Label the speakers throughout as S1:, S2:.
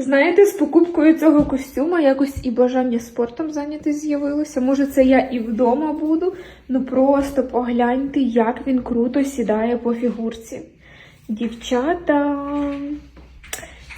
S1: Знаєте, з покупкою цього костюма якось і бажання спортом зайняти з'явилося. Може, це я і вдома буду. Ну просто погляньте, як він круто сідає по фігурці. Дівчата.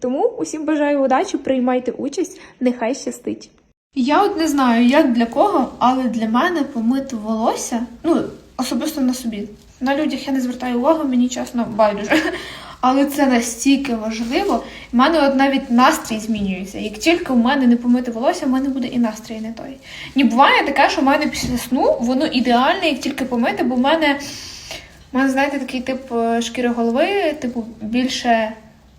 S1: Тому усім бажаю удачі, приймайте участь, нехай щастить. Я от не знаю, як для кого, але для мене помити волосся, ну, особисто на собі. На людях я не звертаю увагу, мені чесно байдуже. Але це настільки важливо. У мене от навіть настрій змінюється. Як тільки в мене не помити волосся, в мене буде і настрій не той. Ні, буває таке, що в мене після сну воно ідеальне, як тільки помити, бо в мене, в мене знаєте, такий тип е, шкіри голови, типу, більше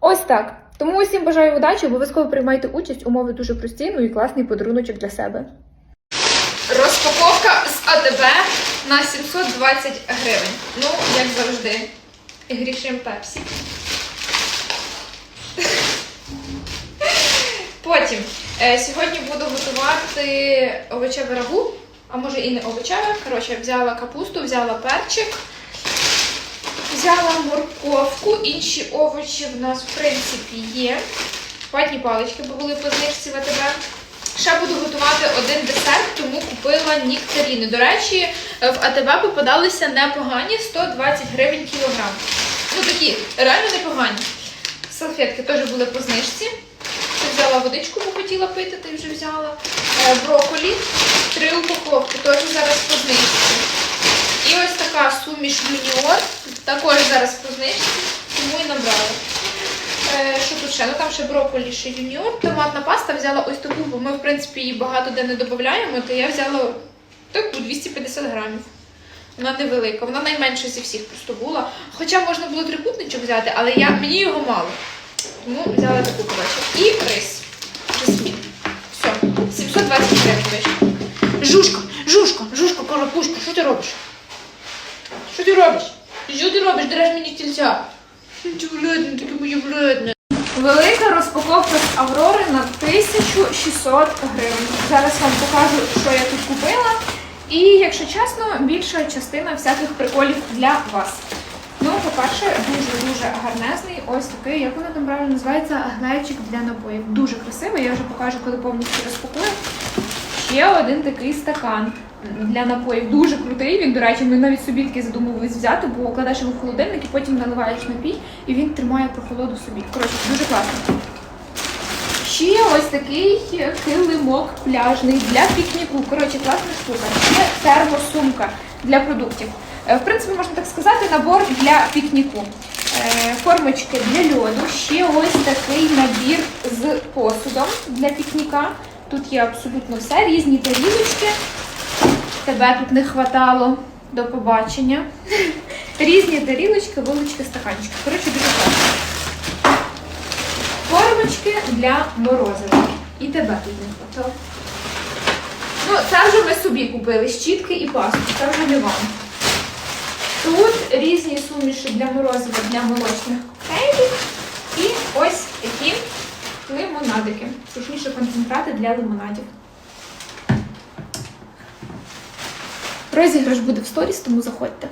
S1: Ось так. Тому усім бажаю удачі, обов'язково приймайте участь, умови дуже прості, ну і класний подаруночок для себе.
S2: Розпаковка з АТБ на 720 гривень. Ну, як завжди. Грішим пепсі. Потім е, сьогодні буду готувати овочеве рагу, а може і не овочеве. Коротше, взяла капусту, взяла перчик, взяла морковку, інші овочі в нас, в принципі, є. Ватні палички, бо були по знижці в АТБ. Ще буду готувати один десерт, тому купила нектаріни. До речі, в АТБ попадалися непогані 120 гривень кілограм. Ну такі, реально непогані. Салфетки теж були по знижці. Взяла водичку, бо хотіла пити, ти вже взяла. Е, брокколі, три упаковки, теж зараз по знижці. І ось така суміш юніор, також зараз по знижці, тому і набрала. Е, Що тут ще? Ну там ще брокколі, ще юніор. Томатна паста взяла ось таку, бо ми, в принципі, її багато де не додаємо, то я взяла таку 250 грамів. Вона невелика, вона найменша зі всіх просто була. Хоча можна було трикутничок взяти, але я, мені його мало. Тому взяла таку коротше. І рис. Жасмін. Все, 720 гривень вийшло. Жушка, жушка, жушка, карапушка, що ти робиш? Що ти робиш? Що ти робиш? Дереш мені тільця. Ти бледне, таке моє бледне.
S1: Велика розпаковка з Аврори на 1600 гривень. Зараз вам покажу, що я тут купила. І, якщо чесно, більша частина всяких приколів для вас. Ну, по-перше, дуже-дуже гарнезний. Ось такий, як воно там правильно називається, глечик для напоїв. Дуже красивий, я вже покажу, коли повністю розпакую. Ще один такий стакан для напоїв. Дуже крутий. Він, до речі, ми навіть собі такий задумувались взяти, бо кладеш його в холодильник і потім наливаєш напій, і він тримає прохолоду собі. Коротше, дуже класно. Ще ось такий килимок пляжний для пікніку. Коротше, класна штука. Ще термосумка для продуктів. Е, В принципі, можна так сказати, набор для пікніку. Е, Формочки для льоду. Ще ось такий набір з посудом для пікніка. Тут є абсолютно все, різні тарілочки. Тебе тут не хватало. До побачення. Різні тарілочки, вилочки, стаканчики. Коротше, дуже класно. Формочки для морозива. І тебе тут не хватало. Ну, це вже ми собі купили щітки і пасту. Це вже не вам.
S2: Тут різні суміші для морозива для молочних коктейлів. І ось такі лимонадики, точніше концентрати для лимонадів. Розіграш буде в сторіс, тому заходьте.